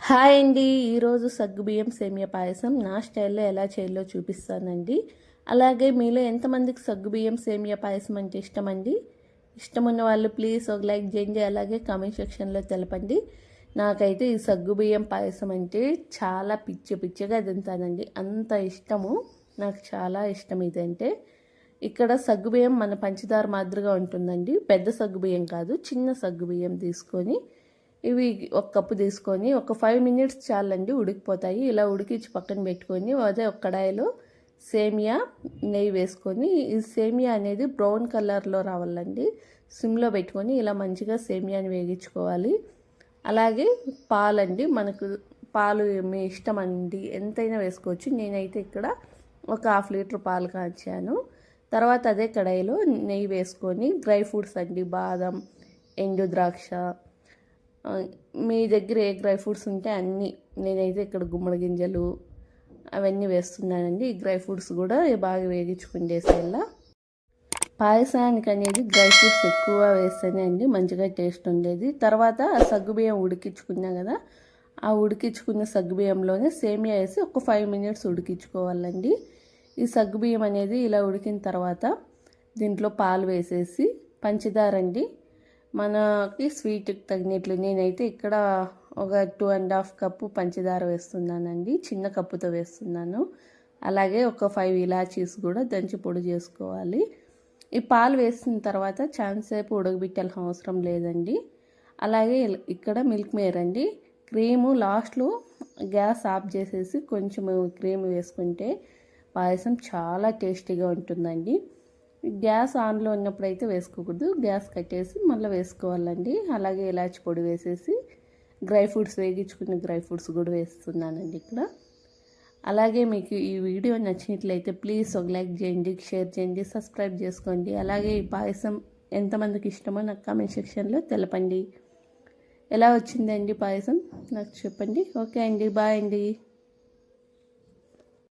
Hi అండి. ఈరోజు సగ్గుబియ్యం సేమియా పాయసం నా స్టైల్లో ఎలా చేయాలో చూపిస్తానండి. అలాగే మీలో ఎంతమందికి సగ్గుబియ్యం సేమియా పాయసం అంటే ఇష్టమండి? ఇష్టం ఉన్న వాళ్ళు ప్లీజ్ ఒక లైక్ చేయండి. అలాగే కామెంట్ సెక్షన్లో తెలపండి. నాకైతే ఈ సగ్గుబియ్యం పాయసం అంటే చాలా పిచ్చి పిచ్చిగా తింటానండి. అంత ఇష్టము. నాకు చాలా ఇష్టం ఇదంటే. ఇక్కడ సగ్గుబియ్యం మన పంచదార మాదిరిగా ఉంటుందండి. పెద్ద సగ్గుబియ్యం కాదు చిన్న సగ్గుబియ్యం తీసుకొని ఇవి ఒక కప్పు తీసుకొని ఒక ఫైవ్ మినిట్స్ చాలండి ఉడికిపోతాయి. ఇలా ఉడికించి పక్కన పెట్టుకొని అదే ఒక కడాయిలో సేమియా నెయ్యి వేసుకొని ఈ సేమియా అనేది బ్రౌన్ కలర్లో రావాలండి. సిమ్లో పెట్టుకొని ఇలా మంచిగా సేమియాని వేగించుకోవాలి. అలాగే పాలండి మనకు పాలు మీ ఇష్టం అండి ఎంతైనా వేసుకోవచ్చు. నేనైతే ఇక్కడ ఒక హాఫ్ లీటర్ పాలు కాచాను. తర్వాత అదే కడాయిలో నెయ్యి వేసుకొని డ్రై ఫ్రూట్స్ అండి బాదం ఎండు ద్రాక్ష మీ దగ్గర ఏ డ్రై ఫ్రూట్స్ ఉంటే అన్నీ నేనైతే ఇక్కడ గుమ్మడి గింజలు అవన్నీ వేస్తున్నానండి. ఈ డ్రై ఫ్రూట్స్ కూడా బాగా వేగించుకుండేసేలా పాయసానికి అనేది డ్రై ఫ్రూట్స్ ఎక్కువ వేస్తేనే అండి మంచిగా టేస్ట్ ఉండేది. తర్వాత ఆ సగ్గుబియ్యం ఉడికించుకున్నా కదా ఆ ఉడికించుకున్న సగ్గుబియ్యంలోనే సేమియా వేసి ఒక ఫైవ్ మినిట్స్ ఉడికించుకోవాలండి. ఈ సగ్గుబియ్యం అనేది ఇలా ఉడికిన తర్వాత దీంట్లో పాలు వేసేసి పంచదార అండి మనకి స్వీట్కి తగినట్లు. నేనైతే ఇక్కడ ఒక టూ అండ్ హాఫ్ కప్పు పంచదార వేస్తున్నానండి. చిన్న కప్పుతో వేస్తున్నాను. అలాగే ఒక ఫైవ్ ఇలాచీస్ కూడా దంచి పొడి చేసుకోవాలి. ఈ పాలు వేసిన తర్వాత చాలాసేపు ఉడకబెట్టాల్సిన అవసరం లేదండి. అలాగే ఇక్కడ మిల్క్ మేర్ అండి. క్రీము లాస్ట్లో గ్యాస్ ఆఫ్ చేసేసి కొంచెం క్రీమ్ వేసుకుంటే పాయసం చాలా టేస్టీగా ఉంటుందండి. గ్యాస్ ఆన్లో ఉన్నప్పుడు అయితే వేసుకోకూడదు. గ్యాస్ కట్టేసి మళ్ళీ వేసుకోవాలండి. అలాగే ఇలాచి పొడి వేసేసి డ్రై ఫ్రూట్స్ వేగించుకున్న డ్రై ఫ్రూట్స్ కూడా వేస్తున్నానండి ఇక్కడ. అలాగే మీకు ఈ వీడియో నచ్చినట్లయితే ప్లీజ్ ఒక లైక్ చేయండి షేర్ చేయండి సబ్స్క్రైబ్ చేసుకోండి. అలాగే ఈ పాయసం ఎంతమందికి ఇష్టమో నాకు కామెంట్ సెక్షన్లో తెలపండి. ఎలా వచ్చిందండి పాయసం? నాకు చెప్పండి. ఓకే అండి. బాయ్ అండి.